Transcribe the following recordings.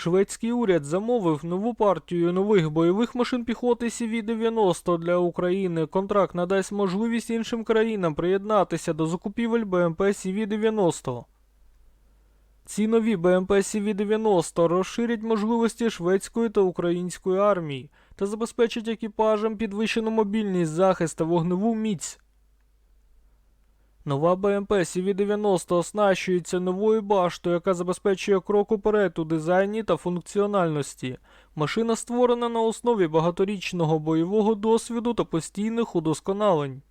Шведський уряд замовив нову партію нових бойових машин піхоти CV-90 для України. Контракт надасть можливість іншим країнам приєднатися до закупівель БМП CV-90. Ці нові БМП CV-90 розширять можливості шведської та української армії та забезпечать екіпажам підвищену мобільність, захист та вогневу міць. Нова БМП CV-90 оснащується новою баштою, яка забезпечує крок уперед у дизайні та функціональності. Машина створена на основі багаторічного бойового досвіду та постійних удосконалень.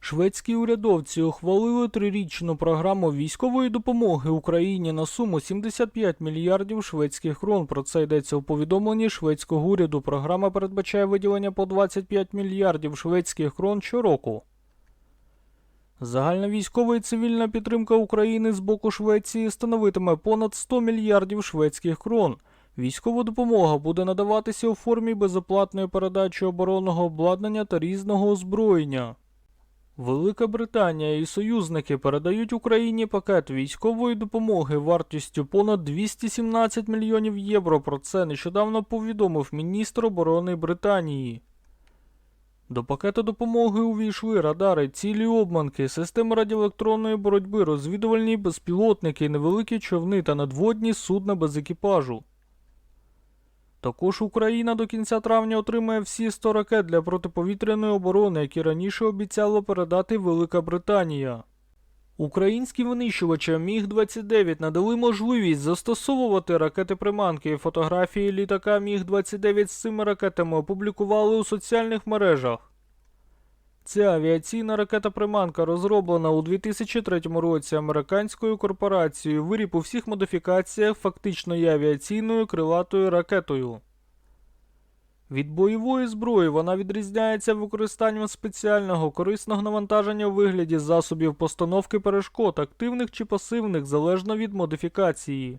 Шведські урядовці ухвалили трирічну програму військової допомоги Україні на суму 75 мільярдів шведських крон. Про це йдеться у повідомленні шведського уряду. Програма передбачає виділення по 25 мільярдів шведських крон щороку. Загальна військова і цивільна підтримка України з боку Швеції становитиме понад 100 мільярдів шведських крон. Військова допомога буде надаватися у формі безоплатної передачі оборонного обладнання та різного озброєння. Велика Британія і союзники передають Україні пакет військової допомоги вартістю понад 217 мільйонів євро. Про це нещодавно повідомив міністр оборони Британії. До пакету допомоги увійшли радари, цілі обманки, системи радіоелектронної боротьби, розвідувальні безпілотники, невеликі човни та надводні судна без екіпажу. Також Україна до кінця травня отримає всі 100 ракет для протиповітряної оборони, які раніше обіцяла передати Велика Британія. Українським винищувачам Міг-29 надали можливість застосовувати ракети-приманки. Фотографії літака Міг-29 з цими ракетами опублікували у соціальних мережах. Ця авіаційна ракета-приманка розроблена у 2003 році американською корпорацією. Виріб у всіх модифікаціях фактично є авіаційною крилатою ракетою. Від бойової зброї вона відрізняється використанням спеціального корисного навантаження у вигляді засобів постановки перешкод, активних чи пасивних, залежно від модифікації.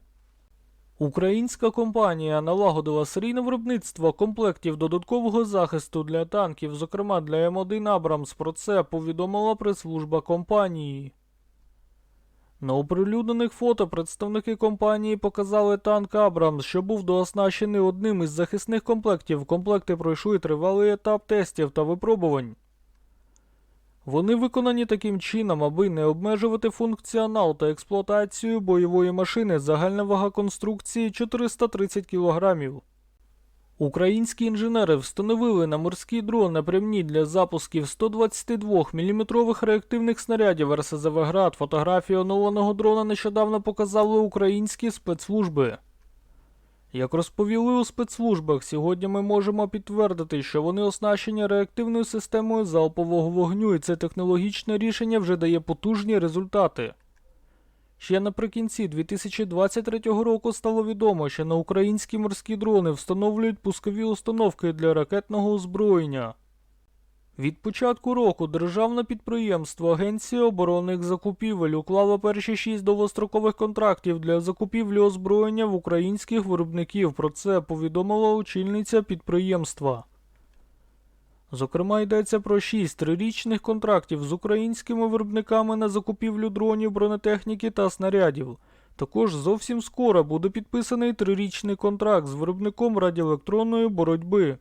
Українська компанія налагодила серійне виробництво комплектів додаткового захисту для танків, зокрема для М1 Абрамс. Про це повідомила прес-служба компанії. На оприлюднених фото представники компанії показали танк Абрамс, що був дооснащений одним із захисних комплектів. Комплекти пройшли тривалий етап тестів та випробувань. Вони виконані таким чином, аби не обмежувати функціонал та експлуатацію бойової машини. Загальна вага конструкції 430 кг. Українські інженери встановили на морський дрон напрямні для запусків 122 мм реактивних снарядів РСЗВ «Град». Фотографії оновленого дрона нещодавно показали українські спецслужби. Як розповіли у спецслужбах, сьогодні ми можемо підтвердити, що вони оснащені реактивною системою залпового вогню, і це технологічне рішення вже дає потужні результати. Ще наприкінці 2023 року стало відомо, що на українські морські дрони встановлюють пускові установки для ракетного озброєння. Від початку року державне підприємство Агенція оборонних закупівель уклало перші шість довгострокових контрактів для закупівлі озброєння в українських виробників. Про це повідомила очільниця підприємства. Зокрема, йдеться про шість трирічних контрактів з українськими виробниками на закупівлю дронів, бронетехніки та снарядів. Також зовсім скоро буде підписаний трирічний контракт з виробником радіоелектронної боротьби.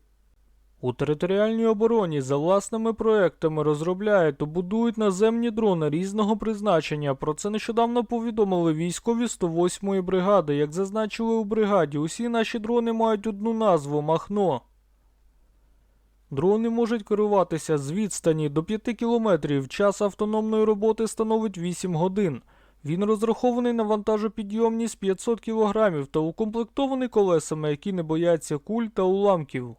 У територіальній обороні за власними проектами розробляють та будують наземні дрони різного призначення. Про це нещодавно повідомили військові 108-ї бригади. Як зазначили у бригаді, усі наші дрони мають одну назву Махно. Дрони можуть керуватися з відстані до 5 кілометрів. Час автономної роботи становить 8 годин. Він розрахований на вантажопідйомність 500 кг та укомплектований колесами, які не бояться куль та уламків.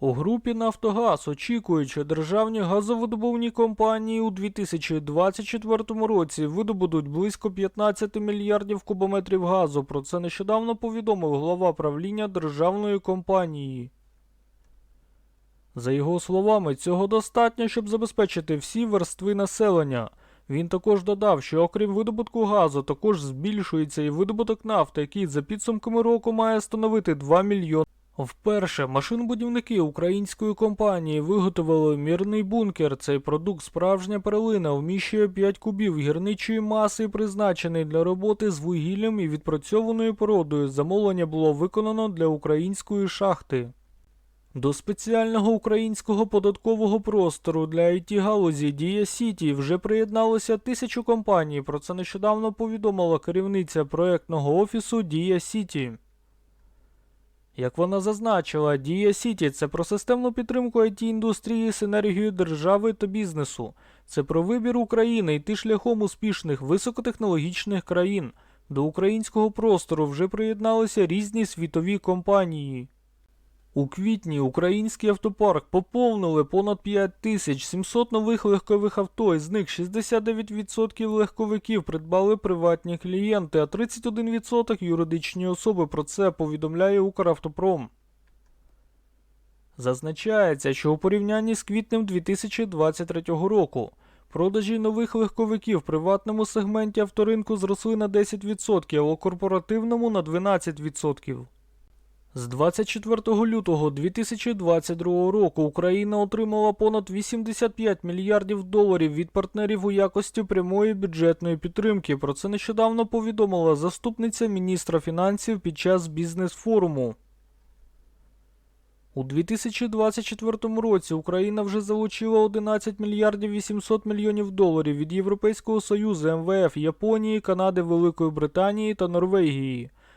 У групі Нафтогаз очікують, що державні газовидобувні компанії у 2024 році видобудуть близько 15 мільярдів кубометрів газу. Про це нещодавно повідомив глава правління державної компанії. За його словами, цього достатньо, щоб забезпечити всі верстви населення. Він також додав, що окрім видобутку газу, також збільшується і видобуток нафти, який за підсумками року має становити 2 мільйони. Вперше машинобудівники української компанії виготовили мірний бункер. Цей продукт справжня перлина вміщує 5 кубів гірничої маси, призначений для роботи з вугіллям і відпрацьованою породою. Замовлення було виконано для української шахти. До спеціального українського податкового простору для it галузі Дія Сіті вже приєдналося тисячу компаній. Про це нещодавно повідомила керівниця проектного офісу Дія Сіті. Як вона зазначила, Дія Сіті це про системну підтримку it індустрії синергію держави та бізнесу. Це про вибір України йти шляхом успішних високотехнологічних країн. До українського простору вже приєдналися різні світові компанії. У квітні український автопарк поповнили понад 5700 нових легкових авто, із них 69% легковиків придбали приватні клієнти, а 31% юридичні особи. Про це повідомляє Укравтопром. Зазначається, що у порівнянні з квітнем 2023 року продажі нових легковиків в приватному сегменті авторинку зросли на 10%, а у корпоративному на 12%. З 24 лютого 2022 року Україна отримала понад 85 мільярдів доларів від партнерів у якості прямої бюджетної підтримки. Про це нещодавно повідомила заступниця міністра фінансів під час бізнес-форуму. У 2024 році Україна вже залучила 11 мільярдів 800 мільйонів доларів від Європейського Союзу, МВФ, Японії, Канади, Великої Британії та Норвегії.